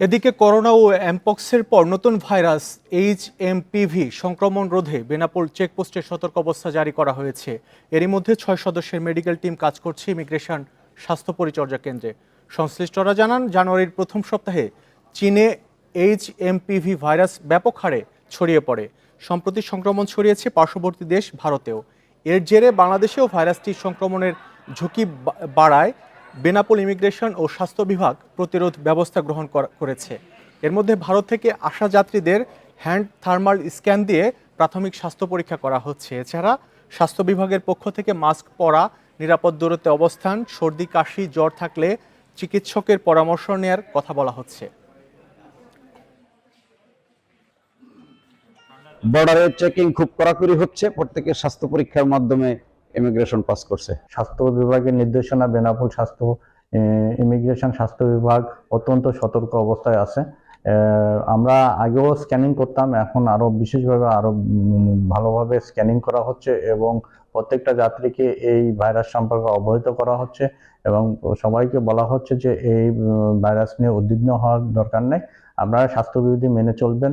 এদিকে করোনা ও অ্যামপক্সের পর নতুন ভাইরাস এইচ এমপিভি সংক্রমণ রোধে বেনাপোল চেকপোস্টে সতর্ক অবস্থা জারি করা হয়েছে। এরই মধ্যে ছয় সদস্যের মেডিকেল টিম কাজ করছে ইমিগ্রেশন স্বাস্থ্য পরিচর্যা কেন্দ্রে। সংশ্লিষ্টরা জানান, জানুয়ারির প্রথম সপ্তাহে চীনে এইচ এমপিভি ভাইরাস ব্যাপক হারে ছড়িয়ে পড়ে। সম্প্রতি সংক্রমণ ছড়িয়েছে পার্শ্ববর্তী দেশ ভারতেও। এর জেরে বাংলাদেশেও ভাইরাসটি সংক্রমণের ঝুঁকি বাড়ায়। বেনাপোল ইমিগ্রেশন ও স্বাস্থ্য বিভাগ প্রতিরোধ ব্যবস্থা গ্রহণ করেছে। এর মধ্যে ভারত থেকে আসা যাত্রীদের হ্যান্ড থার্মাল স্ক্যান দিয়ে প্রাথমিক স্বাস্থ্য পরীক্ষা করা হচ্ছে। এছাড়া স্বাস্থ্য বিভাগের পক্ষ থেকে মাস্ক পরা, নিরাপদ দূরত্বে অবস্থান, সর্দি, কাশি, জ্বর থাকলে চিকিৎসকের পরামর্শ নেয়ার কথা বলা হচ্ছে। বর্ডারে চেকিং খুব কড়াকড়ি হচ্ছে। প্রত্যেকের স্বাস্থ্য পরীক্ষার মাধ্যমে ইমিগ্রেশন পাস করছে। স্বাস্থ্য বিভাগের নির্দেশনা বেনাপোল স্বাস্থ্য ইমিগ্রেশন স্বাস্থ্য বিভাগ অত্যন্ত সতর্ক অবস্থায় আছে। আমরা আগেও স্ক্যানিং করতাম এখন আরও বিশেষভাবে আরও উম, ভালোভাবে স্ক্যানিং করা হচ্ছে এবং প্রত্যেকটা যাত্রীকে এই ভাইরাস সম্পর্কে অবহিত করা হচ্ছে এবং সবাইকে বলা হচ্ছে যে এই ভাইরাস নিয়ে উদ্বিগ্ন হওয়ার দরকার নেই। আপনারা স্বাস্থ্যবিধি মেনে চলবেন।